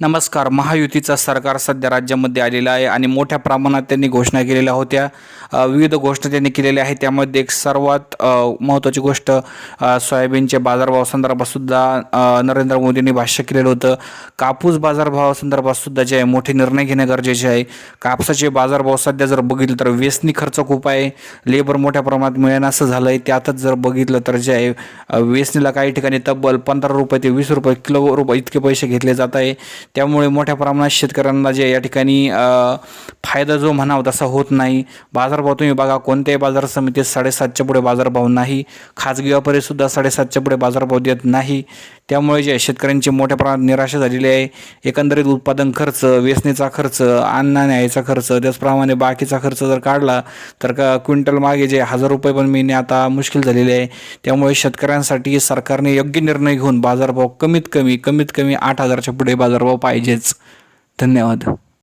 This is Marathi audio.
नमस्कार महायुतीचं सरकार सध्या राज्यामध्ये आलेलं आहे आणि मोठ्या प्रमाणात त्यांनी घोषणा केलेल्या होत्या. विविध घोषणा त्यांनी केलेल्या आहेत. त्यामध्ये एक सर्वात महत्त्वाची गोष्ट सोयाबीनचे बाजारभाव संदर्भातसुद्धा नरेंद्र मोदींनी भाष्य केलेलं होतं. कापूस बाजारभावासंदर्भातसुद्धा जे आहे मोठे निर्णय घेणे गरजेचे आहे. कापसाचे बाजारभाव सध्या जर बघितलं तर वेचणी खर्च खूप आहे. लेबर मोठ्या प्रमाणात मिळेन असं झालं आहे त्यातच जर बघितलं तर जे आहे अ, काही ठिकाणी तब्बल पंधरा रुपये ते वीस रुपये किलो रुपये इतके पैसे घेतले जात आहे. त्यामुळे मोठ्या प्रमाणात शेतकऱ्यांना जे या ठिकाणी फायदा जो म्हणावा तसा होत नाही. बाजारभाव तुम्ही बघा कोणत्याही बाजार समितीत साडेसातच्या पुढे बाजारभाव नाही. खाजगी व्यापारीसुद्धा साडेसातच्या पुढे बाजारभाव देत नाही. त्यामुळे जे शेतकऱ्यांची मोठ्या प्रमाणात निराशा झालेली आहे एकंदरीत उत्पादन खर्च वेचणीचा खर्च अन्न न्यायचा खर्च त्याचप्रमाणे बाकीचा खर्च जर काढला तर का क्विंटल मागे जे हजार रुपये पण मिळणे आता मुश्किल झालेले आहे. त्यामुळे शेतकऱ्यांसाठी सरकारने योग्य निर्णय घेऊन बाजारभाव कमीत कमी कमीत कमी आठ हजारच्या पुढे बाजारभाव पाहिजेच. धन्यवाद.